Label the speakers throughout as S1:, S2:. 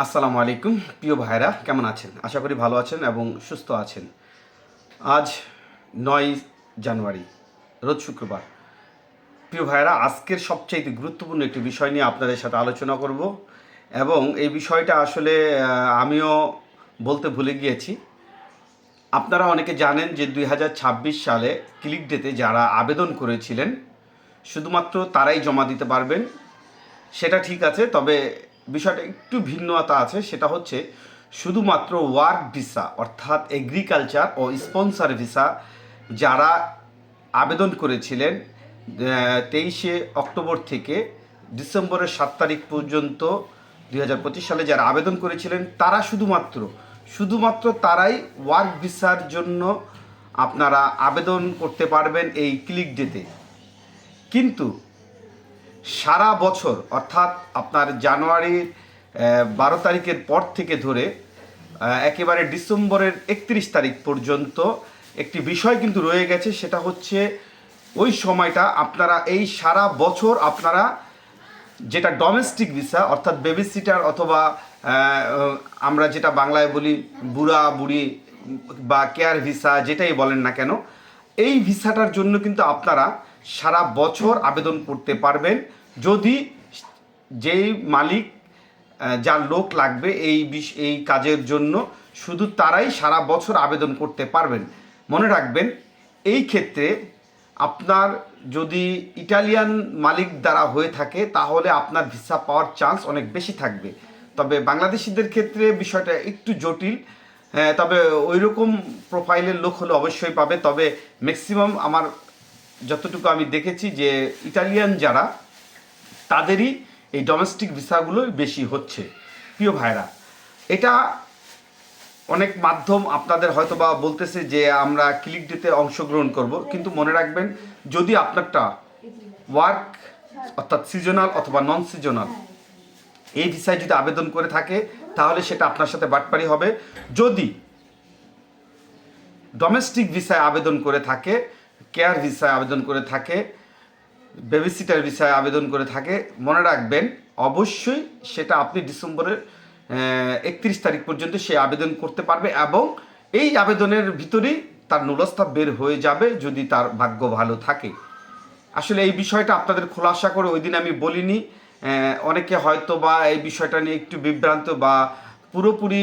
S1: আসসালামু আলাইকুম, প্রিয় ভাইরা কেমন আছেন? আশা করি ভালো আছেন এবং সুস্থ আছেন। আজ নয় জানুয়ারি, রোজ শুক্রবার। প্রিয় ভাইরা আজকের সবচেয়ে গুরুত্বপূর্ণ একটি বিষয় নিয়ে আপনাদের সাথে আলোচনা করব এবং এই বিষয়টা আসলে আমিও বলতে ভুলে গিয়েছি। আপনারা অনেকে জানেন যে দুই হাজার ছাব্বিশ সালে ক্লিক ডেতে যারা আবেদন করেছিলেন, শুধুমাত্র তারাই জমা দিতে পারবেন। সেটা ঠিক আছে, তবে বিষয়টা একটু ভিন্নতা আছে, সেটা হচ্ছে শুধুমাত্র ওয়ার্ক ভিসা, অর্থাৎ এগ্রিকালচার ও স্পন্সর ভিসা যারা আবেদন করেছিলেন তেইশে অক্টোবর থেকে ডিসেম্বরের সাত তারিখ পর্যন্ত দু হাজার পঁচিশ সালে যারা আবেদন করেছিলেন, তারা শুধুমাত্র শুধুমাত্র তারাই ওয়ার্ক ভিসার জন্য আপনারা আবেদন করতে পারবেন এই ক্লিক ডেতে কিন্তু সারা বছর, অর্থাৎ আপনার জানুয়ারির বারো তারিখের পর থেকে ধরে একেবারে ডিসেম্বরের একত্রিশ তারিখ পর্যন্ত একটি বিষয় কিন্তু রয়ে গেছে, সেটা হচ্ছে ওই সময়টা আপনারা এই সারা বছর আপনারা যেটা ডোমেস্টিক ভিসা অর্থাৎ বেবি সিটার অথবা আমরা যেটা বাংলায় বলি বুড়া, বুড়ি বা কেয়ার ভিসা যেটাই বলেন না কেন, এই ভিসাটার জন্য কিন্তু আপনারা সারা বছর আবেদন করতে পারবেন। যদি যেই মালিক যার লোক লাগবে এই বিষ- এই কাজের জন্য, শুধু তারাই সারা বছর আবেদন করতে পারবেন। মনে রাখবেন, এই ক্ষেত্রে আপনার যদি ইটালিয়ান মালিক দ্বারা হয়ে থাকে, তাহলে আপনার ভিসা পাওয়ার চান্স অনেক বেশি থাকবে। তবে বাংলাদেশিদের ক্ষেত্রে বিষয়টা একটু জটিল। তবে ওই রকম প্রোফাইলের লোক হলে অবশ্যই পাবে। তবে ম্যাক্সিমাম আমার যতটুকু আমি দেখেছি যে ইটালিয়ান যারা, তাদেরই এই ডোমেস্টিক ভিসাগুলোই বেশি হচ্ছে। প্রিয় ভাইরা এটা অনেক মাধ্যম আপনাদের হয়তো বা বলতেছে যে আমরা ক্লিক দিতে অংশগ্রহণ করব, কিন্তু মনে রাখবেন, যদি আপনারটা ওয়ার্ক অর্থাৎ সিজনাল অথবা নন সিজনাল এই ভিসায় যদি আবেদন করে থাকে, তাহলে সেটা আপনার সাথে বাটপারি হবে। যদি ডোমেস্টিক ভিসায় আবেদন করে থাকে কেয়ার ভিসায় আবেদন করে থাকে বেবিসিটার ভিসায় আবেদন করে থাকে। মনে রাখবেন, অবশ্যই সেটা আপনি ডিসেম্বরের একত্রিশ তারিখ পর্যন্ত সে আবেদন করতে পারবে এবং এই আবেদনের ভিতরেই তার নুলস্থা বের হয়ে যাবে যদি তার ভাগ্য ভালো থাকে। আসলে এই বিষয়টা আপনাদের খোলাসা করে ওই দিন আমি বলিনি। অনেকে হয়তো বা এই বিষয়টা নিয়ে একটু বিভ্রান্ত বা পুরোপুরি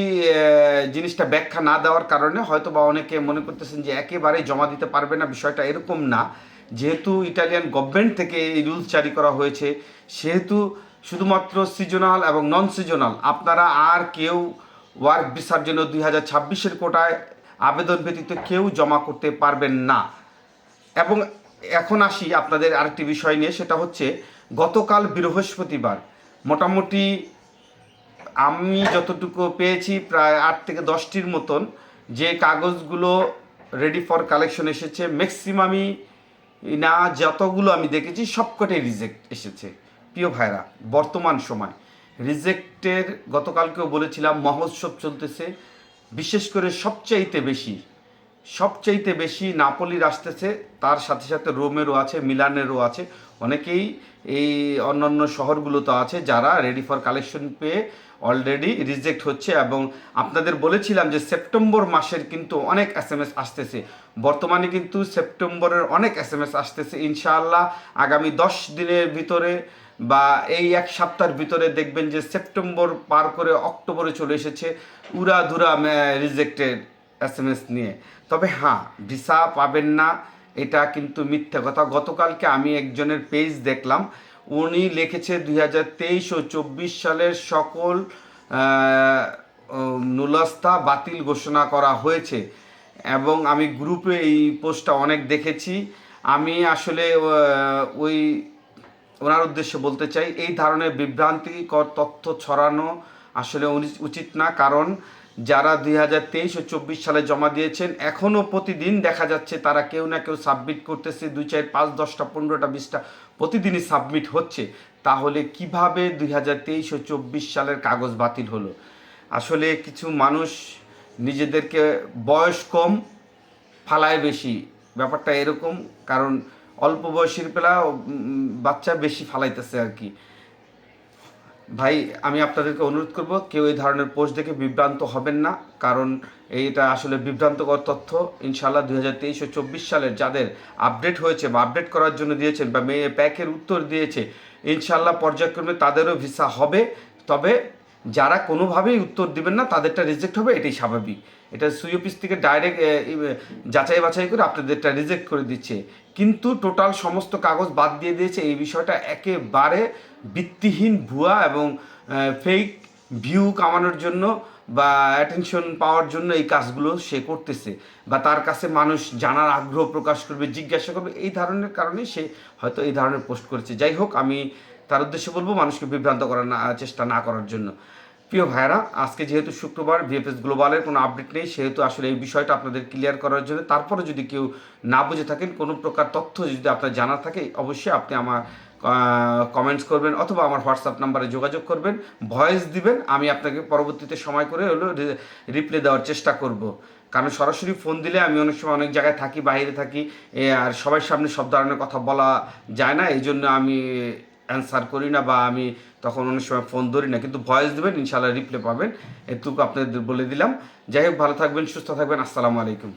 S1: জিনিসটা ব্যাখ্যা না দেওয়ার কারণে হয়তো বা অনেকে মনে করতেছেন যে একেবারেই জমা দিতে পারবে না, বিষয়টা এরকম না। যেহেতু ইটালিয়ান গভর্নমেন্ট থেকে এই রুলস জারি করা হয়েছে, সেহেতু শুধুমাত্র সিজনাল এবং নন সিজনাল আপনারা আর কেউ ওয়ার্ক ভিসার জন্য দুই হাজার ছাব্বিশের কোটায় আবেদন ব্যতীত কেউ জমা করতে পারবেন না। এবং এখন আসি আপনাদের আরেকটি বিষয় নিয়ে, সেটা হচ্ছে গতকাল বৃহস্পতিবার, মোটামুটি আমি যতটুকু পেয়েছি প্রায় আট থেকে দশটির মতন, যে কাগজগুলো রেডি ফর কালেকশন এসেছে ম্যাক্সিমামই না যতগুলো আমি দেখেছি, সবকটাই রিজেক্ট এসেছে। প্রিয় ভাইরা, বর্তমান সময় রিজেক্টের গতকালকেও বলেছিলাম, মহোৎসব চলতেছে। বিশেষ করে সবচাইতে বেশি সবচাইতে বেশি নাপোলির আসতেছে, তার সাথে সাথে রোমেরও আছে, মিলানেরও আছে। অনেকেই এই অন্যান্য শহরগুলো তো আছে যারা রেডি ফর কালেকশন পেয়ে অলরেডি রিজেক্ট হচ্ছে এবং আপনাদের বলেছিলাম যে সেপ্টেম্বর মাসের কিন্তু অনেক এস এম এস আসতেছে। বর্তমানে কিন্তু সেপ্টেম্বরের অনেক এস এম এস আসতেছে। ইনশাআল্লাহ আগামী দশ দিনের ভিতরে বা এই এক সপ্তাহের ভিতরে দেখবেন যে সেপ্টেম্বর পার করে অক্টোবরে চলে এসেছে। উড়াধুরা রিজেক্টেড এস নিয়ে। তবে হ্যাঁ ভিসা পাবেন না, এটা কিন্তু মিথ্যা কথা। গতকালকে আমি একজনের পেজ দেখলাম, উনি লিখেছে দুই হাজার তেইশ ও চব্বিশ সালের সকল নুলস্থা বাতিল ঘোষণা করা হয়েছে। এবং আমি গ্রুপে এই পোস্টটা অনেক দেখেছি। আমি আসলে ওই, ওনার উদ্দেশ্যে বলতে চাই, এই ধরনের বিভ্রান্তিকর তথ্য ছড়ানো আসলে উচিত না। কারণ যারা দুই হাজার তেইশ ও চব্বিশ সালে জমা দিয়েছেন, এখনও প্রতিদিন দেখা যাচ্ছে তারা কেউ না কেউ সাবমিট করতেছে, দুই চার পাঁচ দশটা পনেরোটা বিশটা প্রতিদিনই সাবমিট হচ্ছে। তাহলে কীভাবে দুই হাজার তেইশ ও চব্বিশ সালের কাগজ বাতিল হলো? আসলে কিছু মানুষ নিজেদেরকে বয়স কম, ফালায় বেশি। ব্যাপারটা এরকম, কারণ অল্প বয়সীর পেলা বাচ্চা বেশি ফালাইতেছে আর কি। ভাই, আমি আপনাদেরকে অনুরোধ করব, কেউ এই ধরনের পোস্ট দেখে বিভ্রান্ত হবেন না, কারণ এইটা আসলে বিভ্রান্তকর তথ্য। ইনশাল্লাহ দুই হাজার তেইশ ও চব্বিশ সালের যাদের আপডেট হয়েছে বা আপডেট করার জন্য দিয়েছেন বা মেয়ে প্যাকের উত্তর দিয়েছে ইনশাল্লাহ পর্যায়ক্রমে তাদেরও ভিসা হবে। তবে যারা কোনোভাবেই উত্তর দিবেন না, তাদেরটা রিজেক্ট হবে, এটাই স্বাভাবিক। এটা সুই অফিস থেকে ডাইরেক্ট যাচাই বাছাই করে আপনাদেরটা রিজেক্ট করে দিচ্ছে। কিন্তু টোটাল সমস্ত কাগজ বাদ দিয়ে দিয়েছে, এই বিষয়টা একেবারে ভিত্তিহীন ভুয়া এবং ফেক ভিউ কামানোর জন্য বা অ্যাটেনশন পাওয়ার জন্য এই কাজগুলো সে করতেছে। বা তার কাছে মানুষ জানার আগ্রহ প্রকাশ করবে, জিজ্ঞাসা করবে, এই ধরনের কারণে সে হয়তো এই ধরনের পোস্ট করেছে। যাই হোক, আমি তার উদ্দেশ্যে বলব মানুষকে বিভ্রান্ত করার না, চেষ্টা না করার জন্য। প্রিয় ভাইরা আজকে যেহেতু শুক্রবার ভিএফএস গ্লোবালের কোনো আপডেট নেই, সেহেতু আসলে এই বিষয়টা আপনাদের ক্লিয়ার করার জন্য। তারপরে যদি কেউ না বুঝে থাকেন, কোনো প্রকার তথ্য যদি আপনার জানা থাকে, অবশ্যই আপনি আমার কমেন্টস করবেন অথবা আমার হোয়াটসঅ্যাপ নাম্বারে যোগাযোগ করবেন। ভয়েস দিবেন, আমি আপনাকে পরবর্তীতে সময় করে হলো রিপ্লাই দেওয়ার চেষ্টা করব। কারণ সরাসরি ফোন দিলে আমি অনেক সময় অনেক জায়গায় থাকি, বাইরে থাকি আর সবার সামনে সব ধরনের কথা বলা যায় না এই জন্য আমি অ্যান্সার করি না বা আমি তখন অনেক সময় ফোন ধরি না, কিন্তু ভয়েস দেবেন ইনশাল্লাহ রিপ্লে পাবেন। এটুকু আপনাদের বলে দিলাম। যাই হোক, ভালো থাকবেন, সুস্থ থাকবেন, আসসালামু আলাইকুম।